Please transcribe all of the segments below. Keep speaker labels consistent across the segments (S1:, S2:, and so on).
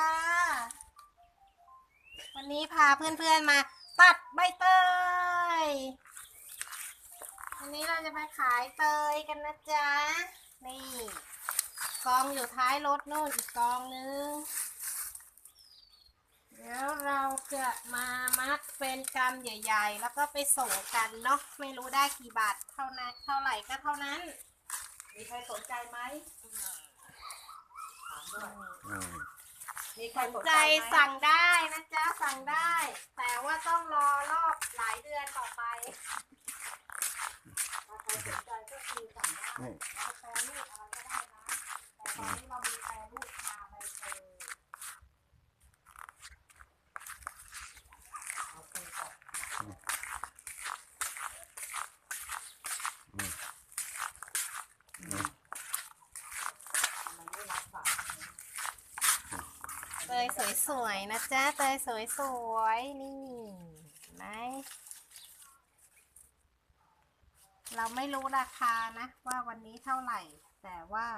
S1: ค่ะ วันนี้พาเพื่อนๆมาตัดใบเตย วันนี้เราจะไปขายเตยกันนะจ๊ะ นี่กองอยู่ท้ายรถนู่นอีกกองนึง แล้วเราจะมามัดเป็นกำใหญ่ๆ แล้วก็ไปส่งกันเนาะ ไม่รู้ได้กี่บาทเท่านั้นเท่าไหร่ก็เท่านั้น
S2: มีใครสนใจไหม ถามด้วย
S3: อืม
S2: มีครสน
S1: ใจ
S2: ไหม
S1: สั่งได้นะจ๊ะสั่งได้ แต่ว่าต้องรอรอบหลายเดือนต่อไป
S2: ถ้าใครสนใจก็คือสั่งได้
S3: นี่
S1: เราแฟนี่อะไรก็ได้นะแต่ตอนนี้เรามีแปรรูปชาใบเตย
S2: เอาไปก่อนมันไม่รับฝาก
S1: เตยสวยๆนะจ๊ะเตยสวยๆนี่ไหมเราไม่รู้ราคานะ ว่าวันนี้เท่าไหร่ แต่ว่า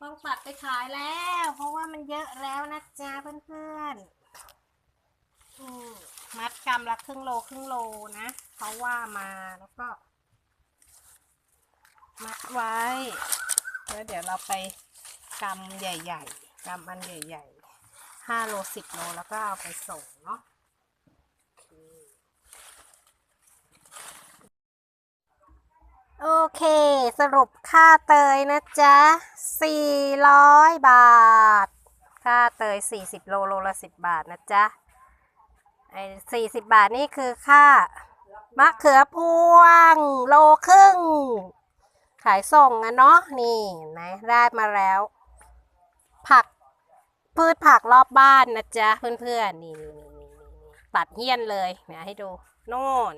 S1: ต้องตัดไปขายแล้ว เพราะว่ามันเยอะแล้วนะจ๊ะเพื่อนๆอืมมัดกำละครึ่งโลครึ่งโลนะเขาว่ามาแล้วก็ มัดไว้ แล้วเดี๋ยวเราไปกำใหญ่ ๆกำอันใหญ่ ๆ ห้าโลสิบโลแล้วก็เอาไปส่งเนาะโอเค สรุปค่าเตยนะจ๊ะ 400 บาท ค่าเตย 40 โล โลละ 10 บาทนะจ๊ะ ไอ้40 บาทนี่คือค่ามะเขือพวง โลครึ่ง ขายส่งอะเนาะ นี่เห็นไหมได้มาแล้ว ผัก พืชผักรอบบ้านนะจ๊ะเพื่อนๆนี่นี่นี่นี่ตัดเฮี้ยนเลยเนี่ยให้ดูโน่น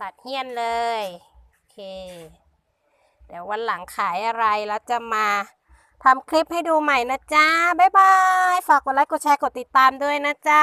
S1: ตัดเฮี้ยนเลยโอเคเดี๋ยววันหลังขายอะไรแล้วจะมาทำคลิปให้ดูใหม่นะจ๊ะ บ๊ายบาย ฝากกดไลค์ กดแชร์ กดติดตามด้วยนะจ๊ะ